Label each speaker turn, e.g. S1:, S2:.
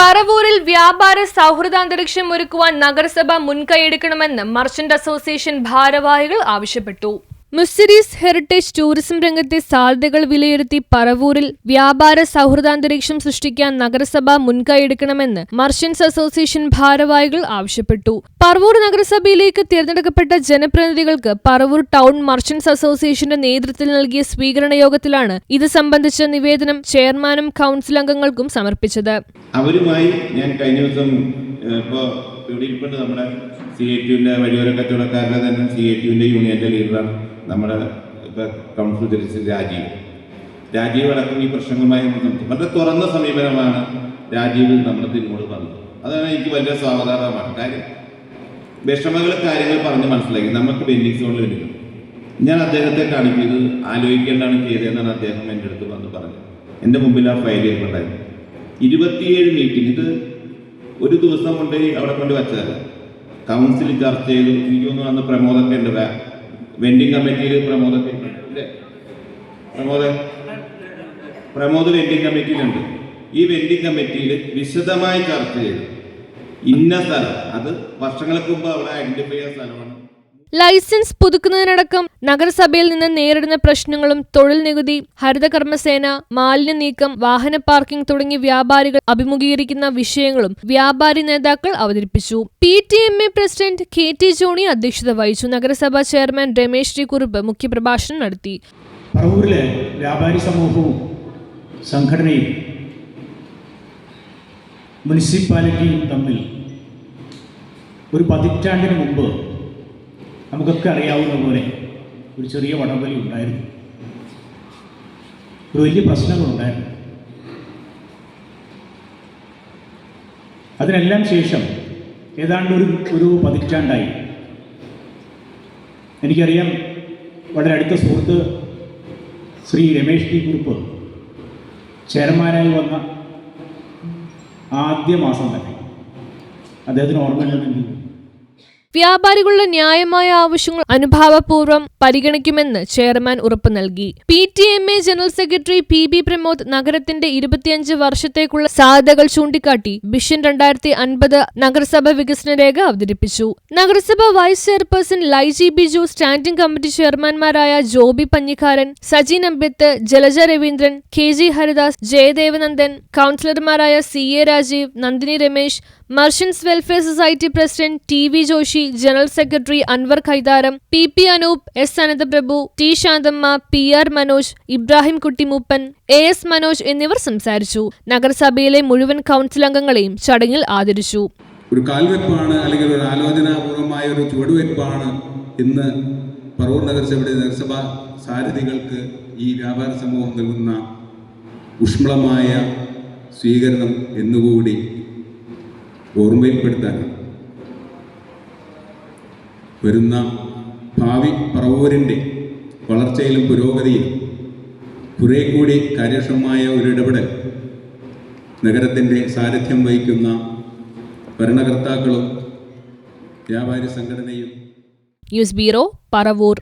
S1: പറവൂരിൽ വ്യാപാര സൗഹൃദ അന്തരീക്ഷം ഒരുക്കുവാൻ നഗരസഭ മുൻകൈയെടുക്കണമെന്ന് മർച്ചന്റ് അസോസിയേഷൻ ഭാരവാഹികൾ ആവശ്യപ്പെട്ടു. മുസിരീസ് ഹെറിറ്റേജ് ടൂറിസം രംഗത്തെ സാധ്യതകൾ വിലയിരുത്തി പറവൂരിൽ വ്യാപാര സൗഹൃദാന്തരീക്ഷം സൃഷ്ടിക്കാൻ നഗരസഭ മുൻകൈയെടുക്കണമെന്ന് മർച്ചന്റ്സ് അസോസിയേഷൻ ഭാരവാഹികൾ ആവശ്യപ്പെട്ടു. പറവൂർ നഗരസഭയിലേക്ക് തിരഞ്ഞെടുക്കപ്പെട്ട ജനപ്രതിനിധികൾക്ക് പറവൂർ ടൗൺ മർച്ചന്റ്സ് അസോസിയേഷന്റെ നേതൃത്വത്തിൽ നൽകിയ സ്വീകരണ യോഗത്തിലാണ് ഇത് സംബന്ധിച്ച നിവേദനം ചെയർമാനും കൗൺസിൽ അംഗങ്ങൾക്കും സമർപ്പിച്ചത്.
S2: അവരുമായി ഞാൻ കഴിഞ്ഞ ദിവസം ഇവിടെ ഇരിപ്പുണ്ട് നമ്മുടെ സി എ ടുവിന്റെ വഴിയോര കച്ചവടക്കാരുടെ തന്നെ സി എ ടുവിന്റെ യൂണിയന്റെ ലീഡറാണ് നമ്മുടെ ഇപ്പം കൗൺസിൽ തിരിച്ച് രാജീവ്. രാജീവ് അടക്കം ഈ പ്രശ്നങ്ങളുമായി നമ്മൾ വളരെ തുറന്ന സമീപനമാണ് രാജീവ് നമ്മുടെ തിരുമോട് പറഞ്ഞത് അതാണ് എനിക്ക് വലിയ സ്വാഗതാർഹമാണ്. കാര്യം വിഷമങ്ങൾ കാര്യങ്ങൾ പറഞ്ഞ് മനസ്സിലാക്കി. നമുക്ക് ബെൻഡിങ് സോണിൽ വരുന്നു ഞാൻ അദ്ദേഹത്തെ കാണിക്കുന്നത് ആലോചിക്കേണ്ടാണ് ചെയ്തതെന്നാണ് അദ്ദേഹം എന്റെ അടുത്ത് വന്ന് പറഞ്ഞത്. എന്റെ മുമ്പിൽ ആ ഫയൽ ചെയ്യപ്പെട്ടായിരുന്നു ഇരുപത്തിയേഴ് മീറ്റിംഗ് ഇത് ഒരു ദിവസം കൊണ്ട് അവിടെ കൊണ്ട് വെച്ചതല്ല കൗൺസിൽ ചർച്ച ചെയ്തു. എനിക്ക് തോന്നുന്നു അന്ന് പ്രമോദൊക്കെ ഉണ്ട്. വെൻഡിങ് കമ്മിറ്റിയിൽ പ്രമോദൊക്കെ പ്രമോദ്? പ്രമോദ് വെൻഡിങ് കമ്മിറ്റിയിലുണ്ട് ഈ വെൻഡിങ് കമ്മിറ്റിയിൽ വിശദമായി ചർച്ച ചെയ്തു. ഇന്ന സ്ഥലം. അത് വർഷങ്ങൾക്ക് മുമ്പ് അവിടെ ഐഡന്റിഫൈ ചെയ്ത സ്ഥലമാണ്.
S1: ലൈസൻസ് പുതുക്കുന്നതിനടക്കം നഗരസഭയിൽ നിന്ന് നേരിടുന്ന പ്രശ്നങ്ങളും തൊഴിൽ നികുതി ഹരിതകർമ്മസേന മാലിന്യ നീക്കം വാഹന പാർക്കിംഗ് തുടങ്ങി വ്യാപാരികൾ അഭിമുഖീകരിക്കുന്ന വിഷയങ്ങളും വ്യാപാരി നേതാക്കൾ അവതരിപ്പിച്ചു. P T M A president K T Johny അധ്യക്ഷത വഹിച്ചു. നഗരസഭാ ചെയർമാൻ രമേശ് ടി മുഖ്യപ്രഭാഷണം നടത്തി.
S3: വ്യാപാരി സമൂഹവും സംഘടനയും മുനിസിപ്പാലിറ്റിയും തമ്മിൽ ഒരു പതിറ്റാണ്ടിന് മുമ്പ് നമുക്കൊക്കെ അറിയാവുന്ന പോലെ ഒരു ചെറിയ വടംവലി ഉണ്ടായിരുന്നു. ഒരു വലിയ പ്രശ്നങ്ങളുണ്ടായിരുന്നു. അതിനെല്ലാം ശേഷം ഏതാണ്ട് ഒരു ഒരു പതിറ്റാണ്ടായി. എനിക്കറിയാം വളരെ അടുത്ത സുഹൃത്ത് ശ്രീ രമേഷ് ടി കുറുപ്പ് ചെയർമാനായി വന്ന ആദ്യ മാസം തന്നെ. അദ്ദേഹത്തിന് ഓർമ്മയുണ്ടെങ്കിൽ
S1: വ്യാപാരികളുടെ ന്യായമായ ആവശ്യങ്ങൾ അനുഭാവപൂർവം പരിഗണിക്കുമെന്ന് ചെയർമാൻ ഉറപ്പ് നൽകി. P T M A general secretary P B Pramod നഗരത്തിന്റെ ഇരുപത്തിയഞ്ച് വർഷത്തേക്കുള്ള സാധ്യതകൾ ചൂണ്ടിക്കാട്ടി വിഷൻ രണ്ടായിരത്തി അൻപത് നഗരസഭ വികസന രേഖ അവതരിപ്പിച്ചു. നഗരസഭ vice chairperson Laiji Biju standing committee ചെയർമാൻമാരായ Joby Panjikkaran Saji Nambiath Jalaja Raveendran K G Haridas Jayadevanandan കൗൺസിലർമാരായ C A Rajeev Nandini Ramesh merchants welfare society president T V Joshy general secretary Anwar Khaitharam P P Anoop S Ananthaprabhu T Shanthamma P R Manoj Ibrahim Kuttimooppan A S Manoj എന്നിവർ സംസാരിച്ചു. നഗരസഭയിലെ മുഴുവൻ council അംഗങ്ങളെയും ചടങ്ങിൽ ആദരിച്ചു.
S4: ഒരു കാൽവെപ്പാണ് അല്ലെങ്കിൽ ഒരു ആലോചനാപൂർവമായ ഒരു ചുവടുവെപ്പാണ് ഇന്ന് പറവൂർ നഗരസഭയുടെ നഗരസഭ സാരഥികൾക്ക് ഈ വ്യാപാര സമൂഹം നൽകുന്ന ഊഷ്മളമായ സ്വീകരണം എന്നുകൂടി ഓർമ്മയിൽപ്പെടുത്താനാണ് വരുന്ന ഭാവി പറവൂരിന്റെ വളർച്ചയിലും പുരോഗതിയിലും കുറെ കൂടി കാര്യക്ഷമമായ ഒരു ഇടപെടൽ നഗരത്തിന്റെ സാരഥ്യം വഹിക്കുന്ന ഭരണകർത്താക്കളും വ്യാപാരി സംഘടനയും
S1: ന്യൂസ് ബ്യൂറോ പറവൂർ.